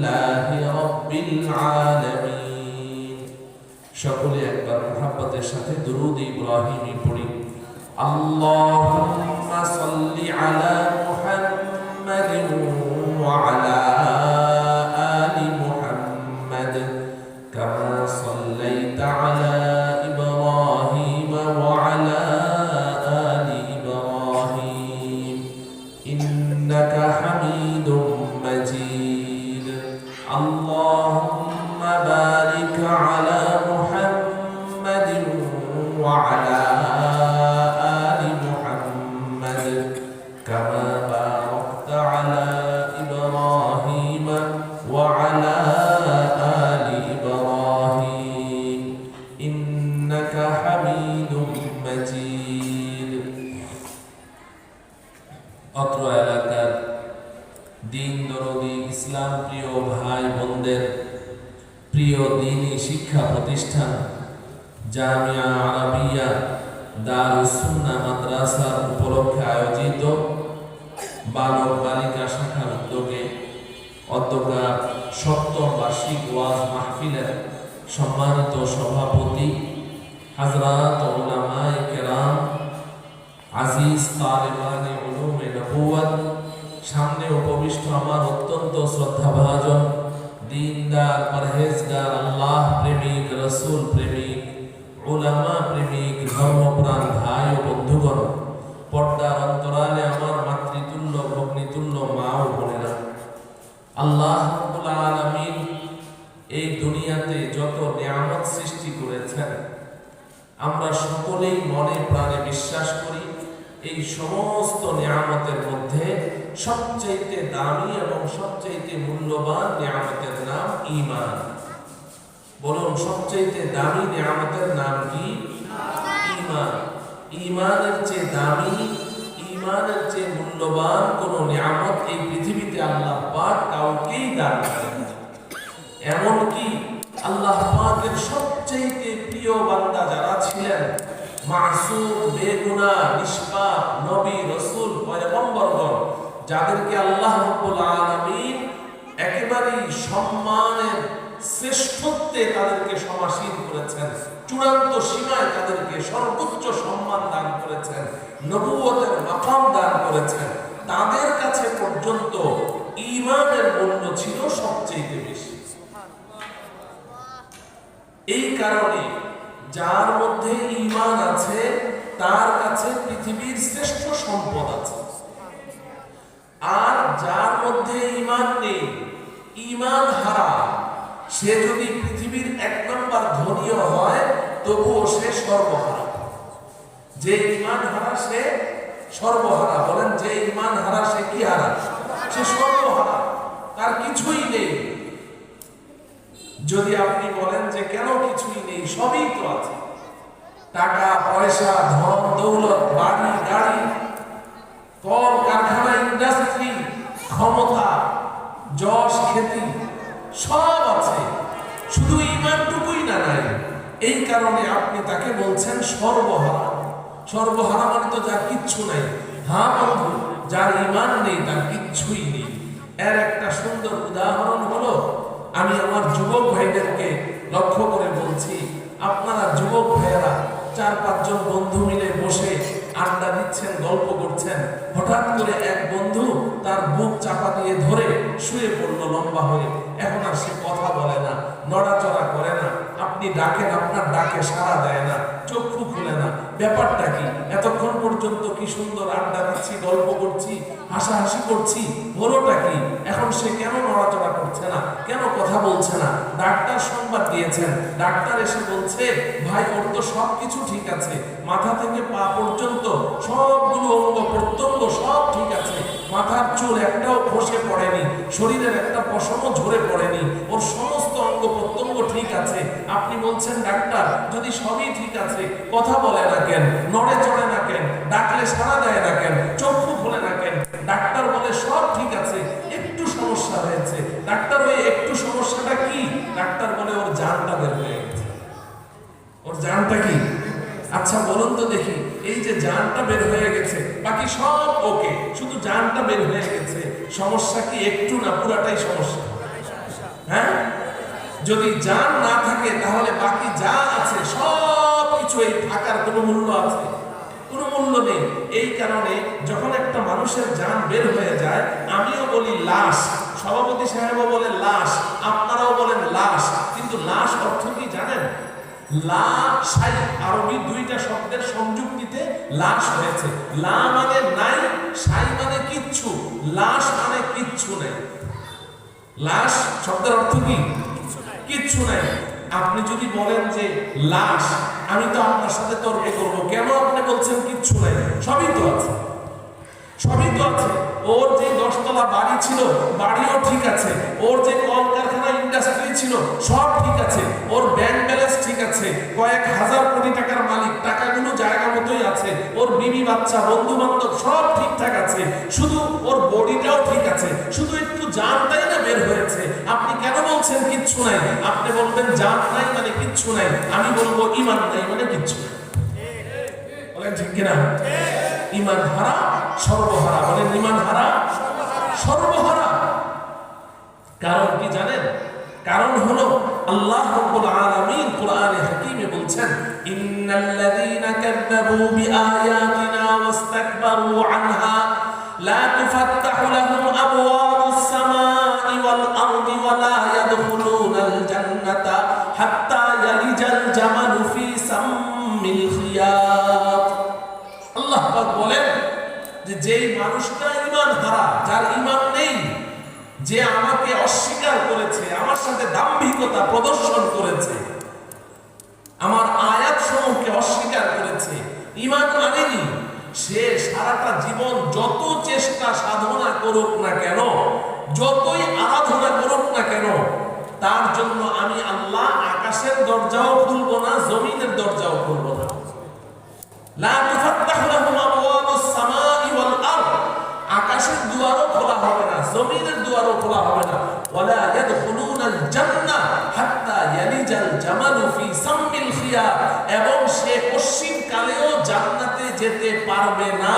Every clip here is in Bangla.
لله رب العالمين সকলে একবার মোহাম্মতের সাথে দুরুদ ইব্রাহিমী পড়ি। আল্লাহুম্মা সাল্লি আলা মুহাম্মাদিন ওয়া আলা সামনে উপবিষ্ট আমার অত্যন্ত শ্রদ্ধাভাজন, দিনদার, পরহেজগার, আল্লাহ প্রেমিক, রসুল প্রেমিক ওলামা প্রেমিক, ধর্মপ্রাণ ভাই ও বন্ধুগণ, পর্দার অন্তরালে আমার মাতৃতুল্য, ভগ্নিতুল্য মা ও বোনেরা। আল্লাহ আলমিন এই দুনিয়াতে যত নিয়ামত সৃষ্টি করেছেন, আমরা সকলেই মনে প্রাণে বিশ্বাস করি, এই সমস্ত নিয়ামতের মধ্যে সবচাইতে দামি এবং সবচাইতে মূল্যবান নিয়ামতের নাম ইমান বলুন, সবচাইতে দামি নিয়ামতের নাম কি? ইমান ইমানের চেয়ে দামি ইমানের চেয়ে মূল্যবান কোন নিয়ামত এই পৃথিবীতে আল্লাহ পাক কাউকেই দান এমনকি আল্লাহ পাকের সবচেয়ে প্রিয় বান্দা যারা ছিলেন, মাসুম, বেগুনা, নিষ্পাপ, নবী, রসুল, পয়গম্বরগণ যাদেরকে আল্লাহ রাব্বুল একেবারেই সম্মানের শ্রেষ্ঠত্বে তাদেরকে সমাসীন করেছেন, চূড়ান্ত সীমায় তাদেরকে সর্বোচ্চ সম্মান দান করেছেন, নবুয়তের মাকাম দান করেছেন, তাদের কাছে পর্যন্ত ঈমানের মূল্য ছিল সবচেয়ে বেশি। এই কারণে যার মধ্যে ইমান আছে, তার কাছে পৃথিবীর শ্রেষ্ঠ সম্পদ আছে। আর যার মধ্যে ইমান নেই, ইমান হারা, সে যদি পৃথিবীর এক নম্বর ধনীও হয়, তবুও সে সর্বহারা। যে ইমান হারা, সে সর্বহারা। বলেন, যে ইমান হারা, সে কি হারা? সে সর্বহারা। তার কিছুই নেই। যদি আপনি বলেন যে কেন কিছুই নেই, সবই তো আছে। টাকা, পয়সা, ধন, দৌলত, বাড়ি, গাড়ি কল কারখানা ইন্ডাস্ট্রি ক্ষমতা, যশ, খ্যাতি, সব আছে। শুধু ইমানটুকুই না নাই, এই কারণে আপনি তাকে বলছেন সর্বহারা। সর্বহারা মানে তো যার কিচ্ছু নাই। হ্যাঁ বন্ধু, যার ইমান নেই, তার কিচ্ছুই নেই। এর একটা সুন্দর উদাহরণ হলো, আমি আমার যুবক ভাইদেরকে লক্ষ্য করে বলছি, আপনারা যুবক ভাইয়েরা চার পাঁচজন বন্ধু মিলে বসে আড্ডা দিচ্ছেন, গল্প করছেন। হঠাৎ করে এক বন্ধু তার বুক চাপা দিয়ে ধরে শুয়ে পড়ল লম্বা হয়ে। এখন আর সে কথা বলে না, নড়াচড়া করে না। আপনি ডাকেন, আপনার ডাকে সাড়া দেয় না, চক্ষু খুলে না। ব্যাপারটা কি? এতক্ষণ পর্যন্ত কি সুন্দর আড্ডা দিচ্ছি, গল্প করছি, হাসাহাসি করছি বড়টা কি? এখন সে কেন নড়াচড়া করছে না? কেন কথা বলছে না? ডাক্তার সংবাদ দিয়েছেন। ডাক্তার এসে বলছে, ভাই, ওর তো সব কিছু ঠিক আছে। মাথা থেকে পা পর্যন্ত সবগুলো অঙ্গ প্রত্যঙ্গ সব ঠিক আছে। মাথার চুল একটাও খসে পড়েনি, শরীরের একটা পশমও ঝরে পড়েনি, ওর সমস্ত অঙ্গ প্রত্যঙ্গ ঠিক আছে। আপনি বলছেন, ডাক্তার, যদি সবই ঠিক আছে, কথা বলে না কেন? নড়ে চড়ে না কেন? ডাকলে সাড়া দেয় না কেন? চক্ষু খোলে না কেন? ডাক্তার বলে, সব ঠিক আছে, একটু সমস্যা হয়েছে। ডাক্তার ওই একটু সমস্যাটা কি? ডাক্তার বলে, ওর জানটা বের হয়ে গেছে। ওর জানটা কি? আচ্ছা বলুন তো দেখি। এই যে জানটা বের হয়ে গেছে, বাকি সব ওকে। শুধু জানটা বের হয়ে গেছে। সমস্যা কি একটু না পুরাটাই সমস্যা? হ্যাঁ? যদি জান না থাকে, তাহলে বাকি যা আছে, সব কিছু এই থাকার কোনো মূল্য আছে? কোনো মূল্য নেই। এই কারণে যখন একটা মানুষের জান বের হয়ে যায়, আমিও বলি লাশ। সভাপতি সাহেবও বলে লাশ, আপনারাও বলেন লাশ। কিন্তু লাশ অর্থ কি জানেন? আরবি দুইটা শব্দের সংযুক্তিতে লাশ হয়েছে। লা মানে নাই সাই মানে কিচ্ছু। লাশ মানে কিচ্ছু লাশ শব্দের অর্থ কি? কিচ্ছু আপনি যদি বলেন যে লাশ, আমি তো আপনার সাথে তর্ক করব। কেন আপনি বলছেন কিচ্ছু নাই? সবই তো আছে। সবই তো আছে। ওর যে দশতলা বাড়ি ছিল, বাড়িও ঠিক আছে। ওর যে কলকারখানা ইন্ডাস্ট্রি ছিল, সব ঠিক আছে। কয়েক হাজার কোটি টাকার মালিক, টাকাগুলো জায়গা মতোই আছে, ওর বিবি বাচ্চা বন্ধু বান্ধব সব ঠিকঠাক আছে, শুধু ওর বডিটাও ঠিক আছে, শুধু একটু জানটাই না বের হয়েছে। আপনি কেন বলছেন কিচ্ছু নাই? আপনি বলবেন জান নাই মানে কিচ্ছু নাই, আমি বলব ইমান নাই মানে কিচ্ছু বলেন ঠিক কিনা? ইমান হারা, সর্বহারা। বলেন ইমান হারা, সর্বহারা। কারণ কি জানেন? কারণ হলো আল্লাহ রাব্বুল আলামিন কোরআনে হাকিমে বলছেন, ইন্নাল্লাযীনা কাযযাবু বিআয়াতিনা ওয়াস্তাকবারু আনহা, লা তুফাত্তাহু লাহুম আবওয়াবুস সামাই ওয়াল আরদি ওয়া লা ইয়াদখুলুনাল জান্নাতা হাত্তা ইয়ালিজাল জামালু ফি সাম্মিল খিয়াত। আল্লাহ পাক বলেন যে যেই মানুষটা ঈমান হারা, যার ঈমান নেই, যে আমাকে অস্বীকার করেছে, আমার সাথে দাম্ভিকতা প্রদর্শন করেছে। আমার আয়াত সমূহকে অস্বীকার করেছে। ইমান আনেনি। সে সারাটা জীবন যত চেষ্টা, সাধনা করুক না কেন, যতই আরাধনা করুক না কেন, তার জন্য আমি আল্লাহ আকাশের দরজাও খুলবো না, জমিনের দরজাও খুলবো না। আকাশের দুয়ারও খোলা হবে না, জমিনের দুয়ারও খোলা হবে না। ওয়ালা জান্নাহ হাত্তা ইয়ালিজাল জামালু ফি এবং সে পশ্চিম কালেও জান্নাতে যেতে পারবে না।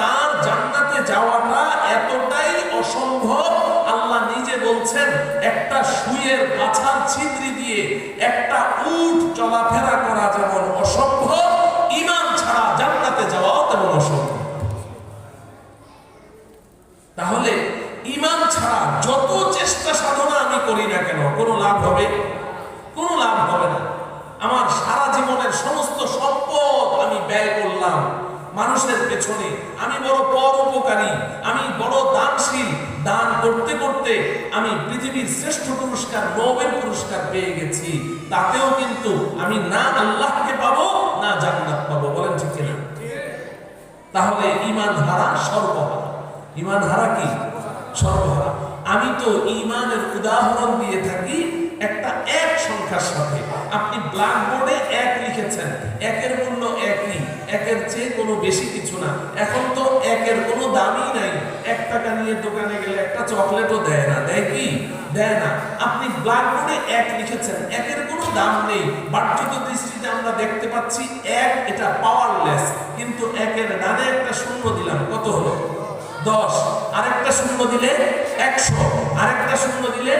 তার জান্নাতে যাওয়াটা এতটাই অসম্ভব, আল্লাহ নিজে বলছেন, একটা সুয়ের পাছার ছিদ্রি দিয়ে একটা উট চলাফেরা করা যেমন অসম্ভব ইমান ছাড়া জান্নাতে যাওয়াও তেমন অসম্ভব। লাভ হবে? কোনো লাভ হবে না। আমার সারা জীবনের সমস্ত সম্পদ আমি ব্যয় করলাম। মানুষের পেছনে আমি বড় পর উপকারী, আমি বড় দানশীল। দান করতে করতে আমি পৃথিবীর শ্রেষ্ঠ পুরস্কার, নোবেল পুরস্কার পেয়ে গেছি। তাতেও কিন্তু আমি না আল্লাহকে পাবো, না জান্নাত পাবো। বলেন ঠিক কিনা? তাহলে ইমান হারা সর্বহারা। ইমান হারা কি? সর্বহারা। আমি তো ইমানের উদাহরণ দিয়ে থাকি একটা এক সংখ্যার সাথে। আপনি ব্ল্যাকবোর্ডে এক লিখেছেন। একের মূল্য একই একের চেয়ে কোনো বেশি কিছু না। এখন তো একের কোনো দামই নাই। এক টাকা নিয়ে দোকানে গেলে একটা চকলেটও দেয় না। দেয় কি? দেয় না। আপনি ব্ল্যাকবোর্ডে এক লিখেছেন। একের কোনো দাম নেই। বাহ্যিক দৃষ্টিতে আমরা দেখতে পাচ্ছি, এক এটা পাওয়ারলেস কিন্তু একের ডানে একটা শূন্য দিলাম। কত হলো? দশ, আরেকটা শূন্য দিলে একশো, আরেকটা শূন্য দিলে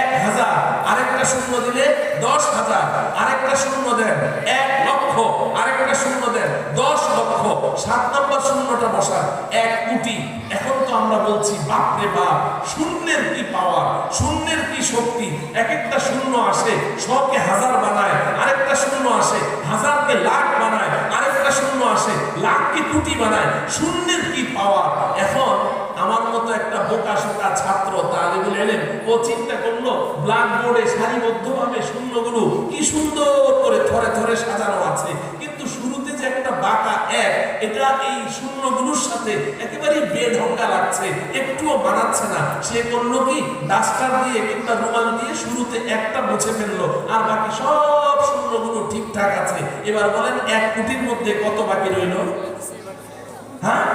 এক হাজার, আরেকটা শূন্য দিলে দশ হাজার, আরেকটা শূন্য দেন এক লক্ষ, আরেকটা শূন্য দেন দশ লক্ষ, সাত নম্বর শূন্যটা বসান, এক কোটি। এখন তো আমরা বলছি, বাপরে বাপ, শূন্যের কি পাওয়ার শূন্যের কি শক্তি? এক একটা শূন্য আসে শকে হাজার বানায়, আরেকটা শূন্য আসে, হাজারকে লাখ বানায় আসে লাখকে কোটি বানায়, শূন্যের কি পাওয়া এখন আমার মতো একটা বোকা শোকা ছাত্র তালিবুল এলেন ও চিন্তা করল ব্ল্যাকবোর্ডে সারিবদ্ধভাবে শূন্যগুলো কি সুন্দর করে থরে থরে সাজানো আছে। এটা এই শূন্যগুলোর সাথে একেবারে বেঢঙ্গা লাগছে, একটুও মানাচ্ছে না। সে করল কি ডাস্টার দিয়ে কিংবা রুমাল দিয়ে শুরুতে একটা মুছে ফেলল, আর বাকি সব শূন্যগুলো ঠিকঠাক আছে। এবার বলেন এক কোটির মধ্যে কত বাকি রইল? হ্যাঁ?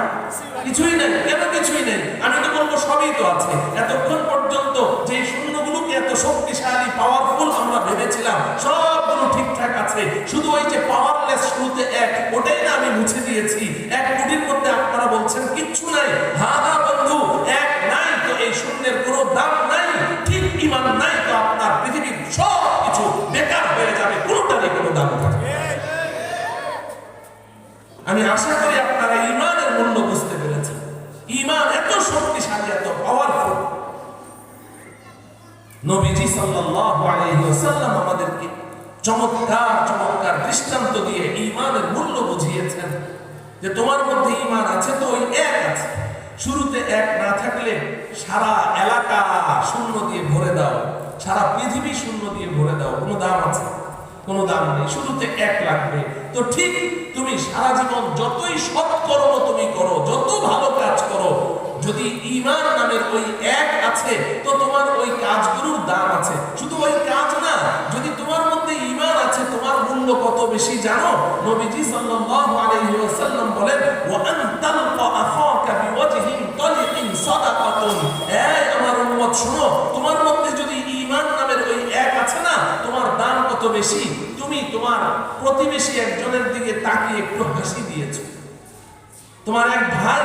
কিছুই নাই। কেন কিছুই নেই? আমি তো বলব সবই তো আছে। এতক্ষণ পর্যন্ত যে শূন্যগুলোকে এত শক্তিশালী পাওয়ারফুল আমরা ভেবেছিলাম সবগুলো ঠিকঠাক আছে। শুধু ওই যে পাওয়ারলেস শুরুতে এক, ওটাই মুছে দিয়েছি। এক কোটির মধ্যে আপনারা বলছেন, কিচ্ছু নাই। হা হা, বন্ধু, এক নাই তো এই শূন্যের কোনো দাম নাই, ঠিক ইমান নাই তো আপনার পৃথিবীর সব কিছু বেকার হয়ে যাবে কোনোটারই কোনো দাম আমি আশা করি আপনারা ইমানের মূল্য বুঝতে পেরেছেন। ইমান এত শক্তিশালী, এত পাওয়ারফুল নবীজি সাল্লাল্লাহু আলাইহি ওয়াসাল্লাম আমাদেরকে চমৎকার চমৎকার দৃষ্টান্ত দিয়ে ইমানের মূল্য বুঝিয়েছেন যে তোমার মধ্যে ইমান আছে তো ওই এক আছে। শুরুতে এক না থাকলে সারা এলাকা শূন্য দিয়ে ভরে দাও। সারা পৃথিবী শূন্য দিয়ে ভরে দাও। কোনো দাম আছে? কোনো দাম নেই। শুরুতে এক লাগবে। তো ঠিক তুমি সারা জীবন যতই সৎ কর্ম তুমি করো, যত ভালো কাজ করো, যদি ইমান নামের ওই এক আছে, তো তোমার ওই কাজগুলোর দাম আছে। শুধু ওই কাজ না, যদি তোমার মধ্যে ইমান আছে, তোমার মূল্য কত বেশি জানো? নবীজি সাল্লাল্লাহু বলেন ওয়া আন তালকা আখাকা বিওয়াজহিন তালিকিন সাদাকাতুন। এই আমার উম্মত, শুনো, তোমার মধ্যে যদি ইমান নামের ওই এক আছে না, তোমার দাম কত বেশি? তুমি তোমার প্রতিবেশী একজনের দিকে তাকিয়ে একটু হাসি দিয়েছ। তোমার এক ভাই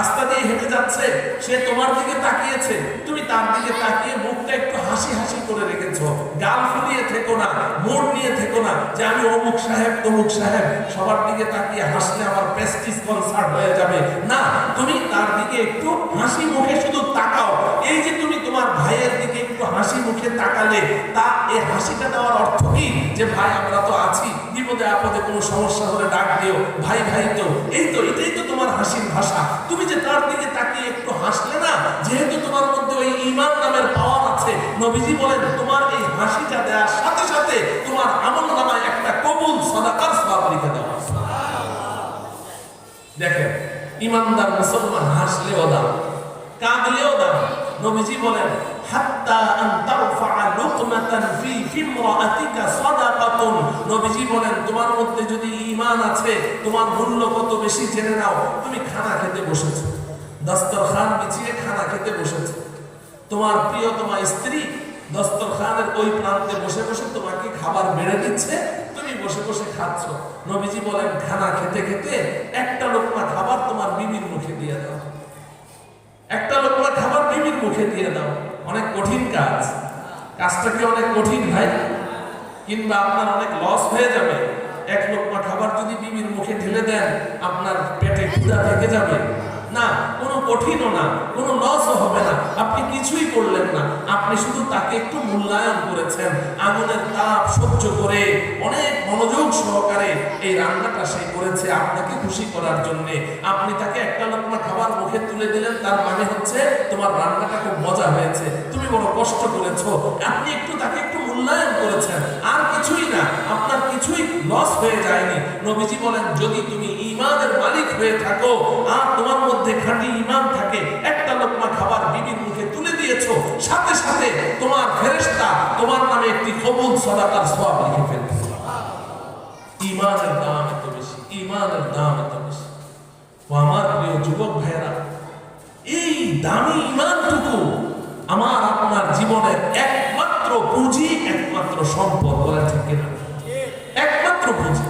রাস্তা দিয়ে হেঁটে যাচ্ছে, সে তোমার দিকে তাকিয়েছে। তুমি তার দিকে তাকিয়ে মুখটা একটু হাসি হাসি করে রেখেছো। গাল ফুলিয়ে থেকো না মোড় নিয়ে থেকো না যে আমি অমুক সাহেব, তমুক সাহেব। সবার দিকে তাকিয়ে হাসলে আমার প্রেস্টিজ কনসার্ট হয়ে যাবে। না, তুমি তার দিকে একটু হাসি মুখে শুধু তাকাও। এই যে তুমি তোমার ভাইয়ের দিকে একটু হাসি মুখে তাকালে, তা এই হাসিটা দেওয়ার অর্থ কি? যে ভাই, আমরা তো আছি, বিপদে আপদে কোনো সমস্যা হলে ডাক দিও। ভাই ভাই তো, এই তো, এটাই তো তোমার হাসির ভাষা। তুমি যে তার দিকে তাকিয়ে একটু হাসলে না, যেহেতু তোমার মধ্যে ওই ইমান নামের পাওয়ার আছে, নবীজি বলেন, তোমার এই হাসিটা দেওয়ার সাথে সাথে তোমার আমল নামায় একটা কবুল সদাকার সবাব লিখে দেওয়া দেখেন ইমানদার মুসলমান হাসলেও দাম, কাঁদলেও দাম। নবীজি বলেন নবীজি বলেন, তোমার মধ্যে যদি ঈমান আছে, তোমার মূল্য কত বেশি জেনে নাও, তুমি খানা খেতে বসেছো। দস্তরখান বিছিয়ে খানা খেতে বসেছে। তোমার প্রিয় তোমার স্ত্রী দস্তরখানের ওই প্রান্তে বসে বসে তোমাকে খাবার বেড়ে দিচ্ছে, তুমি বসে বসে খাচ্ছ। নবীজি বলেন, খানা খেতে খেতে একটা লোকমা খাবার তোমার বিবির মুখে দিয়ে দাও। একটা লোকমা খাবার বিবির মুখে দিয়ে দাও। অনেক কঠিন কাজ। কাজটা কি অনেক কঠিন ভাই? কিংবা আপনার অনেক লস হয়ে যাবে। এক লোকমা খাবার যদি বিবির মুখে ঢেলে দেন, আপনার পেটে ক্ষুধা থেকে যাবে। না, কোনো কঠিনও না, কোনো লসও হবে না। আপনি কিছুই করলেন না। আপনি শুধু তাকে একটু মূল্যায়ন করেছেন, আগুনের তাপ সহ্য করে, অনেক মনোযোগ সহকারে এই রান্নাটা সে করেছে আপনাকে খুশি করার জন্য। আপনি তাকে একটা লোকমা খাবার মুখে তুলে দিলেন, তার মানে হচ্ছে তোমার রান্নাটা খুব মজা হয়েছে। তুমি বড় কষ্ট করেছ। আপনি একটু তাকে একটু মূল্যায়ন করেছেন। আর কিছুই না। কিছুই লস হয়ে যায়নি। নবীজি বলেন, যদি তুমি ইমানের মালিক হয়ে থাকো, আর তোমার মধ্যে খাঁটি ইমান থাকে, একটা লোকমা খাবার বিবির মুখে তুলে দিয়েছ, সাথে সাথে তোমার ফেরেশতা তোমার নামে একটি কবুল সদাকার সওয়াব লিখে ফেলবে। ইমানের দাম এত বেশি ইমানের দাম এত বেশি। ও আমার প্রিয় যুবক ভাইয়েরা, এই দামি ইমানটুকু আমার আপনার জীবনের একমাত্র পুঁজি, একমাত্র সম্পদ বলে ঠিক কিনা? একমাত্র পুঁজি।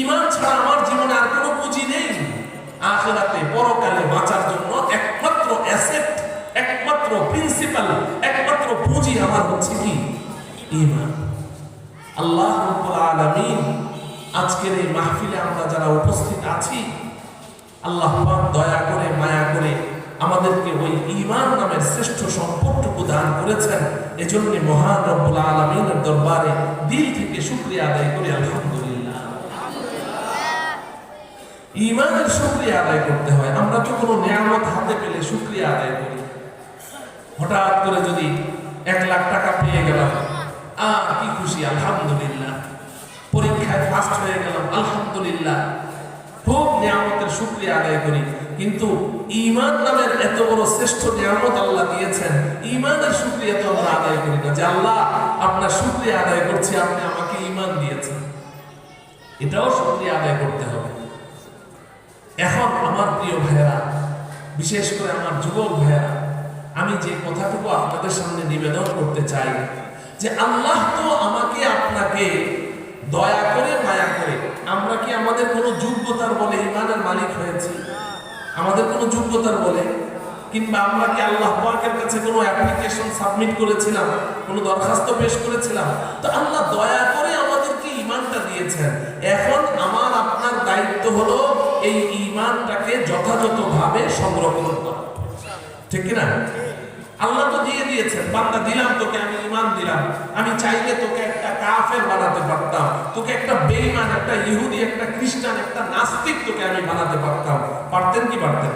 ইমান ছাড়া আমার জীবনে আর কোনো পুঁজি নেই। আখেরাতে পরকালে বাঁচার জন্য একমাত্র অ্যাসেট একমাত্র প্রিন্সিপাল একমাত্র পুঁজি আমার হচ্ছে কি? ইমান আল্লাহ আলামিন আজকের এই মাহফিলে আমরা যারা উপস্থিত আছি, আল্লাহ দয়া করে, মায়া করে আমাদেরকে ওই ঈমান নামের শ্রেষ্ঠ সম্পদটুকু দান করেছেন। এজন্য মহান রব্বুল আলামিনের দরবারে দিল থেকে শুকরিয়া আদায় করি, আলহামদুলিল্লাহ। ঈমানের শুকরিয়া আদায় করতে হয়। আমরা তো কোনো নিয়ামত হাতে পেলে শুক্রিয়া আদায় করি। হঠাৎ করে যদি এক লাখ টাকা পেয়ে গেলাম, আহ, কি খুশি, আলহামদুলিল্লাহ। পরীক্ষায় ফার্স্ট হয়ে গেলাম, আলহামদুলিল্লাহ। খুব নিয়ামতের শুক্রিয়া আদায় করি। কিন্তু ইমান নামের এত বড় শ্রেষ্ঠ নিয়ামত আল্লাহ দিয়েছেন ইমানের শুক্রিয়া তো আমরা আদায় করি না। যে আল্লাহ আপনার শুক্রিয়া আদায় করছি, আপনি আমাকে ইমান দিয়েছেন। এটাও শুক্রিয়া আদায় করতে হবে। এখন আমার প্রিয় ভাইয়েরা, বিশেষ করে আমার যুবক ভাইয়েরা, আমি যে কথাটুকু আপনাদের সামনে নিবেদন করতে চাই, যে আল্লাহ তো আমাকে আপনাকে দয়া করে, মায়া করে, আমরা কি আমাদের কোনো যোগ্যতার বলে ইমানের মালিক হয়েছি। আমাদের কোনো যোগ্যতার বলে, কিংবা আমরা কি আল্লাহ পাকের কাছে কোনো অ্যাপ্লিকেশন সাবমিট করেছিলাম, কোনো দরখাস্ত পেশ করেছিলাম? তো আল্লাহ দয়া করে আমাদেরকে ইমানটা দিয়েছেন। এখন আমার, আপনার দায়িত্ব হলো এই ইমানটাকে যথাযথভাবে সংরক্ষণ করা। ঠিক কি না আল্লাহ তো দিয়ে দিয়েছেন, বান্দা দিলাম তোকে, আমি ইমান দিলাম। আমি চাইলে তোকে একটা কাফের বানাতে পারতাম, তোকে একটা বেঈমান, একটা ইহুদি, একটা খ্রিস্টান, একটা নাস্তিক তোকে আমি বানাতে পারতাম। পারতেন কি পারতেন?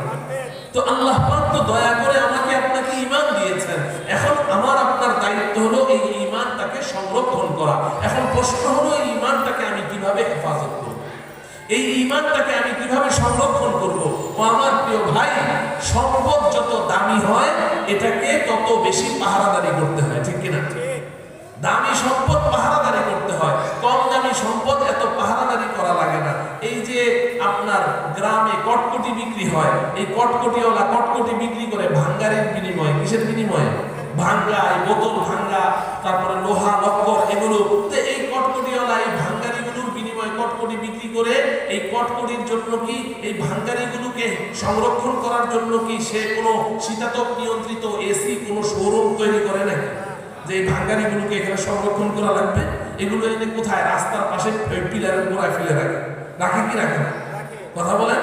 তো আল্লাহ পাক তো দয়া করে আমাকে আপনাকে ইমান দিয়েছেন। এখন আমার আপনার দায়িত্ব হলো এই ইমানটাকে সংরক্ষণ করা। এখন প্রশ্ন হলো, এই ইমানটাকে আমি কীভাবে হেফাজত এই ইমানটাকে আমি কীভাবে সংরক্ষণ করব? ও আমার প্রিয় ভাই সম্পদ যত দামি হয় এটাকে তত বেশি পাহারাদারি করতে হয় ঠিক কিনা? দামি সম্পদ পাহারাদারি করতে হয় কম দামি সম্পদ এত পাহারাদারি করা লাগে না। এই যে আপনার গ্রামে কটকটি বিক্রি হয় এই কটকটিওয়ালা কটকটি বিক্রি করে ভাঙ্গারের বিনিময়ে কিসের বিনিময়ে? ভাঙ্গা বোতল ভাঙ্গা তারপরে লোহা লক্কর এগুলো কটকটি বিক্রি করে এই কটকটির জন্য কি, এই ভাঙ্গারিগুলোকে সংরক্ষণ করার জন্য কি সে কোনো শীতাতপ নিয়ন্ত্রিত এসি কোনো শোরুম তৈরি করে নাকি যে এই ভাঙ্গারিগুলোকে এখানে সংরক্ষণ করা লাগবে, এগুলো এনে কোথায়? রাস্তার পাশে পিলারের গোড়ায় ফেলে রাখে। রাখে কি রাখে কথা বলেন?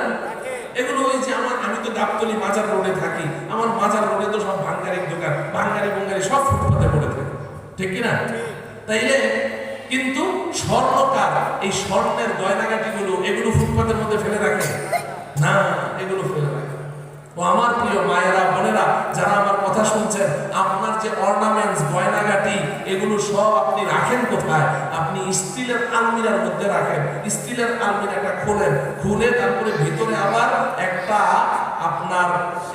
এগুলো ওই যে আমার, আমি তো গাবতলি বাজার রোডে থাকি, আমার বাজার রোডে তো সব ভাঙ্গারির দোকান ভাঙ্গারি ভঙ্গারি সব ফুটপাতে পড়ে থাকে। ঠিক কি না? তাইলে কিন্তু স্বর্ণকার এই স্বর্ণের গয়নাগাটিগুলো এগুলো ফুটপাতের মধ্যে ফেলে রাখে। না, এগুলো ফেলে রাখে। ও আমার প্রিয় মায়েরা, বোনেরা, যারা আমার কথা শুনছেন, আপনার যে অর্নামেন্টস গয়নাগাটি, এগুলো সব আপনি রাখেন কোথায়? আপনি স্টিলের আলমিরার মধ্যে রাখেন। স্টিলের আলমিরাটা খোলেন। খুলে তারপরে ভিতরে আবার একটা আপনার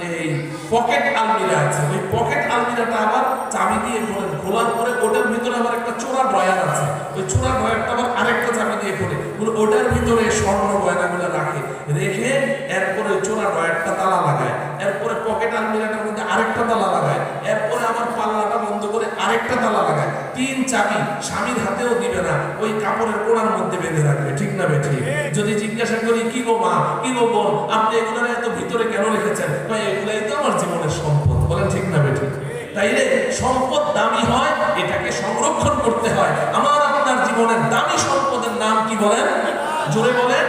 এই পকেট আলমিরা আছে। ওই পকেট আলমিরাটা আবার চাবি দিয়ে খোলেন খোলার পরে ওটার ভিতরে আবার একটা চোরা ড্রয়ার আছে। ওই চোরা ড্রয়ারটা আবার আরেকটা চাবি দিয়ে খোলে ওটার ভিতরে স্বর্ণ গয়নাগুলো রাখে। রেখে এরপরে চোরা ড্রয়ারটা তালা লাগায়। এরপরে পকেট আলমিরাটার মধ্যে আরেকটা তালা লাগায়। এরপরে করে আরেকটা তালা লাগায়। তিন চাবি স্বামীর হাতেও দিবে না, ওই কাপড়ের কোণার মধ্যে বেঁধে রাখবে, ঠিক না বেঠি যদি জিজ্ঞাসা করি, কি গো মা? কি গো বোন? আপনি এগুলো এত ভিতরে কেন রেখেছেন? ভাই এগুলাই তো আমার জীবনের সম্পদ। বলেন, ঠিক না বেঠি তাইলে সম্পদ দামি হয়, এটাকে সংরক্ষণ করতে হয়। আমার আপনার জীবনের দামি সম্পদের নাম কি বলেন? জোরে বলেন।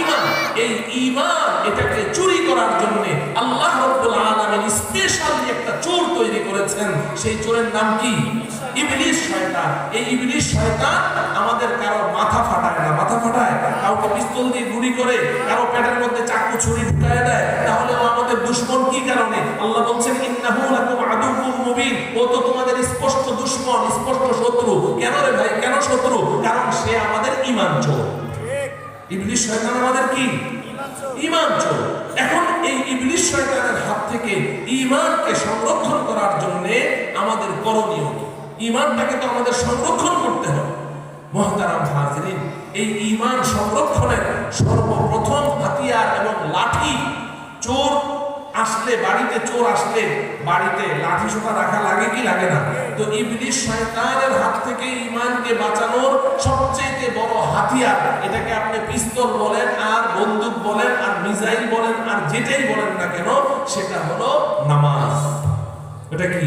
ঈমান। এই ঈমান এটাকে চুরি করার জন্য আল্লাহ রাব্বুল আলামিন স্পেশালি একটা চোর তৈরি করেছেন। সেই চোরের নাম কি? ইবলিস শয়তান। এই ইবলিস শয়তান আমাদের কারও মাথা ফাটায় না। মাথা ফাটায়? কাউকে পিস্তল দিয়ে গুলি করে কারও পেটের মধ্যে চাকু ছুরি ঢুকায় দেয় তাহলে ও আমাদের দুশ্মন কি কারণে? আল্লাহ বলছেন ইন্নাহু লাকুম আদুউম মুবিন। ও তো তোমাদের স্পষ্ট দুশ্মন স্পষ্ট শত্রু। কেন রে ভাই? কেন শত্রু? কারণ সে আমাদের ঈমান চোর। ইবলিশ শয়তান আমাদের কি? ঈমান চোর। এখন এই ইবলিশ শয়তানের হাত থেকে ঈমানকে সংরক্ষণ করার জন্য আমাদের করণীয় কি? ঈমানটাকে তো আমাদের সংরক্ষণ করতে হবে। মহতারাম হাজরিন, এই ঈমান সংরক্ষণের সর্বপ্রথম হাতিয়ার এবং লাঠি চোর আসলে বাড়িতে চোর আসলে বাড়িতে লাঠি সোটা রাখা লাগে কি লাগে না? তো ইবলিশ শয়তানের হাত থেকে ঈমানকে বাঁচানোর সবচেয়ে বড় হাতিয়ার, এটাকে আপনি পিস্তল বলেন, আর বন্দুক বলেন, আর মিসাইল বলেন, আর যেটাই বলেন না কেন, সেটা হলো নামাজ। এটা কি?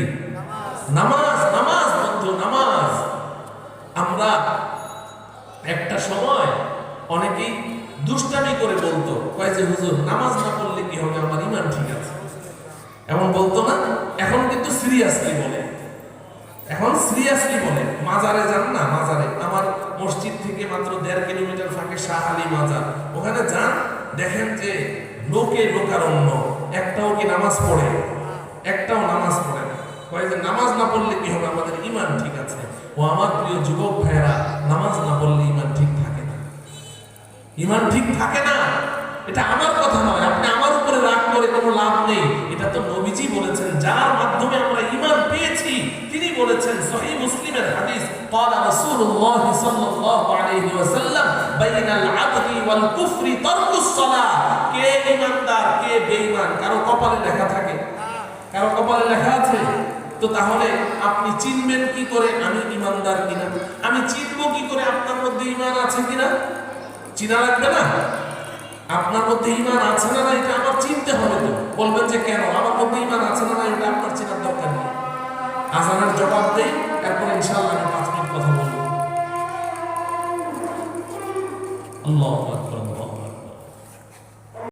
নামাজ নামাজ বন্ধু, নামাজ। আমরা একটা সময় অনেকেই দুষ্টামি করে বলতো, কয় যে, হুজুর, নামাজ না কিন্তু সিরিয়াসলি বলে? এখন সিরিয়াসলি বলে? মাজারে যান না, মাজারে। আমার মসজিদ থেকে মাত্র দেড় কিলোমিটার ফাঁকে শাহ আলী মাজার। ওখানে যান, দেখেন যে লোকে লোকারণ্য। একটাও কি নামাজ পড়ে? একটাও নামাজ পড়ে না। যে নামাজ না পড়লে কি হবে? আমাদের ইমান ঠিক আছে। ও আমার প্রিয় যুবক ভাইয়েরা, নামাজ না পড়লে ইমান ঠিক থাকে না। ইমান ঠিক থাকে না? এটা আমার কথা নয়। আপনি আমার উপরে রাগ করে কোনো লাভ নেই। এটা তো নবীজি বলেছেন সহিহ মুসলিমের হাদিস قال رسول الله صلى الله عليه وسلم بين العبد والكفر ترك الصلاه কে ইমানদার কে বেঈমান কারো কপালে লেখা থাকে কারো কপালে লেখা আছে তো তাহলে আপনি চিনবেন কি করে আমি ইমানদার কিনা আমি চিনবো কি করে আপনার মধ্যে ইমান আছে কিনা চিনা লাগবে না আপনার মধ্যে ইমান আছে না না এটা আমার চিনতে হবে তো বলবেন যে কেন আমার মধ্যে ইমান আছে না না এটা আপনার চেনার দরকার নেই আজানের জবাব দেই এরপর ইনশাআল্লাহ আমি পাঁচ মিনিট কথা বলব। আল্লাহ